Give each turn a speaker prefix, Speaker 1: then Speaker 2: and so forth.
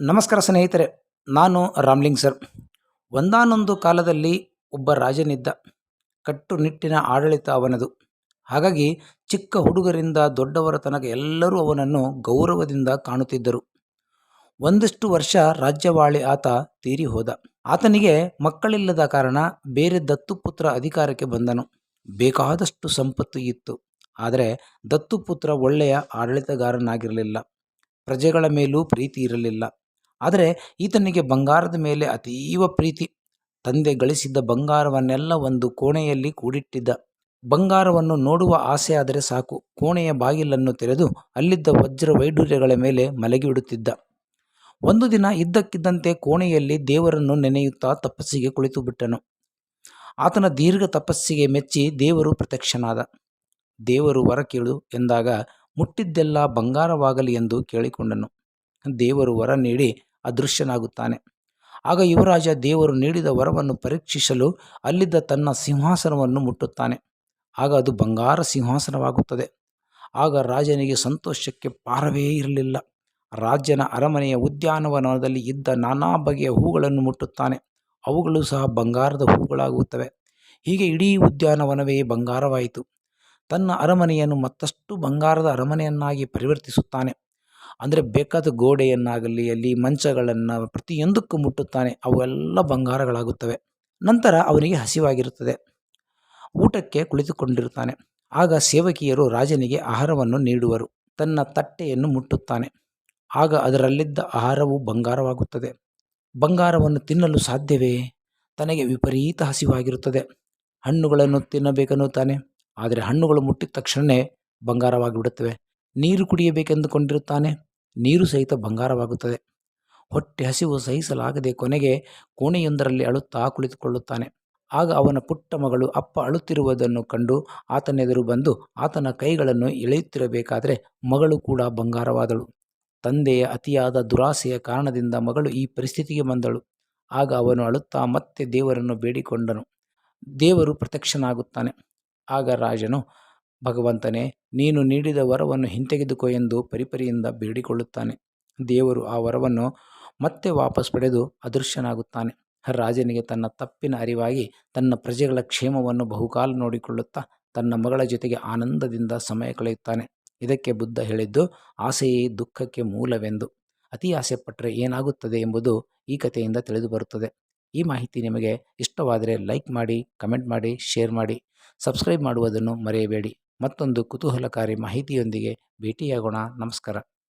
Speaker 1: ನಮಸ್ಕಾರ ಸ್ನೇಹಿತರೆ, ನಾನು ರಾಮ್ಲಿಂಗ್ ಸರ್. ಒಂದಾನೊಂದು ಕಾಲದಲ್ಲಿ ಒಬ್ಬ ರಾಜನಿದ್ದ, ಕಟ್ಟುನಿಟ್ಟಿನ ಆಡಳಿತ ಅವನದು. ಹಾಗಾಗಿ ಚಿಕ್ಕ ಹುಡುಗರಿಂದ ದೊಡ್ಡವರ ತನಕ ಎಲ್ಲರೂ ಅವನನ್ನು ಗೌರವದಿಂದ ಕಾಣುತ್ತಿದ್ದರು. ಒಂದಷ್ಟು ವರ್ಷ ರಾಜ್ಯವಾಳಿ ಆತ ತೀರಿ ಹೋದ. ಆತನಿಗೆ ಮಕ್ಕಳಿಲ್ಲದ ಕಾರಣ ಬೇರೆ ದತ್ತುಪುತ್ರ ಅಧಿಕಾರಕ್ಕೆ ಬಂದನು. ಬೇಕಾದಷ್ಟು ಸಂಪತ್ತು ಇತ್ತು. ಆದರೆ ದತ್ತುಪುತ್ರ ಒಳ್ಳೆಯ ಆಡಳಿತಗಾರನಾಗಿರಲಿಲ್ಲ. ಪ್ರಜೆಗಳ ಮೇಲೂ ಪ್ರೀತಿ ಇರಲಿಲ್ಲ. ಆದರೆ ಈತನಿಗೆ ಬಂಗಾರದ ಮೇಲೆ ಅತೀವ ಪ್ರೀತಿ. ತಂದೆ ಗಳಿಸಿದ್ದ ಬಂಗಾರವನ್ನೆಲ್ಲ ಒಂದು ಕೋಣೆಯಲ್ಲಿ ಕೂಡಿಟ್ಟಿದ್ದ. ಬಂಗಾರವನ್ನು ನೋಡುವ ಆಸೆ ಆದರೆ ಸಾಕು. ಕೋಣೆಯ ಬಾಗಿಲನ್ನು ತೆರೆದು ಅಲ್ಲಿದ್ದ ವಜ್ರ ವೈಡೂರ್ಯಗಳ ಮೇಲೆ ಮಲಗಿಬಿಡುತ್ತಿದ್ದ ಒಂದು ದಿನ ಇದ್ದಕ್ಕಿದ್ದಂತೆ ಕೋಣೆಯಲ್ಲಿ ದೇವರನ್ನು ನೆನೆಯುತ್ತಾ ತಪಸ್ಸಿಗೆ ಕುಳಿತು ಬಿಟ್ಟನು. ಆತನ ದೀರ್ಘ ತಪಸ್ಸಿಗೆ ಮೆಚ್ಚಿ ದೇವರು ಪ್ರತ್ಯಕ್ಷನಾದ. ದೇವರು ವರ ಕೇಳು ಎಂದಾಗ ಮುಟ್ಟಿದ್ದೆಲ್ಲ ಬಂಗಾರವಾಗಲಿ ಎಂದು ಕೇಳಿಕೊಂಡನು. ದೇವರು ವರ ನೀಡಿ ಅದೃಶ್ಯನಾಗುತ್ತಾನೆ. ಆಗ ಯುವರಾಜ ದೇವರು ನೀಡಿದ ವರವನ್ನು ಪರೀಕ್ಷಿಸಲು ಅಲ್ಲಿದ್ದ ತನ್ನ ಸಿಂಹಾಸನವನ್ನು ಮುಟ್ಟುತ್ತಾನೆ. ಆಗ ಅದು ಬಂಗಾರ ಸಿಂಹಾಸನವಾಗುತ್ತದೆ. ಆಗ ರಾಜನಿಗೆ ಸಂತೋಷಕ್ಕೆ ಪಾರವೇ ಇರಲಿಲ್ಲ. ರಾಜ್ಯನ ಅರಮನೆಯ ಉದ್ಯಾನವನದಲ್ಲಿ ಇದ್ದ ನಾನಾ ಬಗೆಯ ಹೂಗಳನ್ನು ಮುಟ್ಟುತ್ತಾನೆ. ಅವುಗಳು ಸಹ ಬಂಗಾರದ ಹೂಗಳಾಗುತ್ತವೆ. ಹೀಗೆ ಇಡೀ ಉದ್ಯಾನವನವೇ ಬಂಗಾರವಾಯಿತು. ತನ್ನ ಅರಮನೆಯನ್ನು ಮತ್ತಷ್ಟು ಬಂಗಾರದ ಅರಮನೆಯನ್ನಾಗಿ ಪರಿವರ್ತಿಸುತ್ತಾನೆ. ಅಂದರೆ ಬೇಕಾದ ಗೋಡೆಯನ್ನಾಗಲಿ, ಅಲ್ಲಿ ಮಂಚಗಳನ್ನು ಪ್ರತಿಯೊಂದಕ್ಕೂ ಮುಟ್ಟುತ್ತಾನೆ. ಅವೆಲ್ಲ ಬಂಗಾರಗಳಾಗುತ್ತವೆ. ನಂತರ ಅವನಿಗೆ ಹಸಿವಾಗಿರುತ್ತದೆ. ಊಟಕ್ಕೆ ಕುಳಿತುಕೊಂಡಿರುತ್ತಾನೆ. ಆಗ ಸೇವಕಿಯರು ರಾಜನಿಗೆ ಆಹಾರವನ್ನು ನೀಡುವರು. ತನ್ನ ತಟ್ಟೆಯನ್ನು ಮುಟ್ಟುತ್ತಾನೆ. ಆಗ ಅದರಲ್ಲಿದ್ದ ಆಹಾರವು ಬಂಗಾರವಾಗುತ್ತದೆ. ಬಂಗಾರವನ್ನು ತಿನ್ನಲು ಸಾಧ್ಯವೇ? ತನಗೆ ವಿಪರೀತ ಹಸಿವಾಗಿರುತ್ತದೆ. ಹಣ್ಣುಗಳನ್ನು ತಿನ್ನಬೇಕನ್ನುತ್ತಾನೆ. ಆದರೆ ಹಣ್ಣುಗಳು ಮುಟ್ಟಿದ ತಕ್ಷಣವೇ ಬಂಗಾರವಾಗಿಬಿಡುತ್ತವೆ. ನೀರು ಕುಡಿಯಬೇಕೆಂದುಕೊಂಡಿರುತ್ತಾನೆ? ನೀರು ಸಹಿತ ಬಂಗಾರವಾಗುತ್ತದೆ. ಹೊಟ್ಟೆ ಹಸಿವು ಸಹಿಸಲಾಗದೆ ಕೊನೆಗೆ ಕೋಣೆಯೊಂದರಲ್ಲಿ ಅಳುತ್ತಾ ಕುಳಿತುಕೊಳ್ಳುತ್ತಾನೆ. ಆಗ ಅವನ ಪುಟ್ಟ ಮಗಳು ಅಪ್ಪ ಅಳುತ್ತಿರುವುದನ್ನು ಕಂಡು ಆತನೆದುರು ಬಂದು ಆತನ ಕೈಗಳನ್ನು ಎಳೆಯುತ್ತಿರಬೇಕಾದರೆ ಮಗಳು ಕೂಡ ಬಂಗಾರವಾದಳು. ತಂದೆಯ ಅತಿಯಾದ ದುರಾಸೆಯ ಕಾರಣದಿಂದ ಮಗಳು ಈ ಪರಿಸ್ಥಿತಿಗೆ ಬಂದಳು. ಆಗ ಅವನು ಅಳುತ್ತಾ ಮತ್ತೆ ದೇವರನ್ನು ಬೇಡಿಕೊಂಡನು. ದೇವರು ಪ್ರತ್ಯಕ್ಷನಾಗುತ್ತಾನೆ. ಆಗ ರಾಜನು ಭಗವಂತನೇ, ನೀನು ನೀಡಿದ ವರವನ್ನು ಹಿಂತೆಗೆದುಕೋ ಎಂದು ಪರಿಪರಿಯಿಂದ ಬೇಡಿಕೊಳ್ಳುತ್ತಾನೆ. ದೇವರು ಆ ವರವನ್ನು ಮತ್ತೆ ವಾಪಸ್ ಪಡೆದು ಅದೃಶ್ಯನಾಗುತ್ತಾನೆ. ರಾಜನಿಗೆ ತನ್ನ ತಪ್ಪಿನ ಅರಿವಾಗಿ ತನ್ನ ಪ್ರಜೆಗಳ ಕ್ಷೇಮವನ್ನು ಬಹುಕಾಲ ನೋಡಿಕೊಳ್ಳುತ್ತಾ ತನ್ನ ಮಗಳ ಜೊತೆಗೆ ಆನಂದದಿಂದ ಸಮಯ ಕಳೆಯುತ್ತಾನೆ. ಇದಕ್ಕೆ ಬುದ್ಧ ಹೇಳಿದ್ದು, ಆಸೆಯೇ ದುಃಖಕ್ಕೆ ಮೂಲವೆಂದು. ಅತಿ ಆಸೆ ಪಟ್ಟರೆ ಏನಾಗುತ್ತದೆ ಎಂಬುದು ಈ ಕಥೆಯಿಂದ ತಿಳಿದು ಬರುತ್ತದೆ ಈ ಮಾಹಿತಿ ನಿಮಗೆ ಇಷ್ಟವಾದರೆ ಲೈಕ್ ಮಾಡಿ, ಕಮೆಂಟ್ ಮಾಡಿ, ಶೇರ್ ಮಾಡಿ. ಸಬ್ಸ್ಕ್ರೈಬ್ ಮಾಡುವುದನ್ನು ಮರೆಯಬೇಡಿ. ಮತ್ತೊಂದು ಕುತೂಹಲಕಾರಿ ಮಾಹಿತಿಯೊಂದಿಗೆ ಭೇಟಿಯಾಗೋಣ. ನಮಸ್ಕಾರ.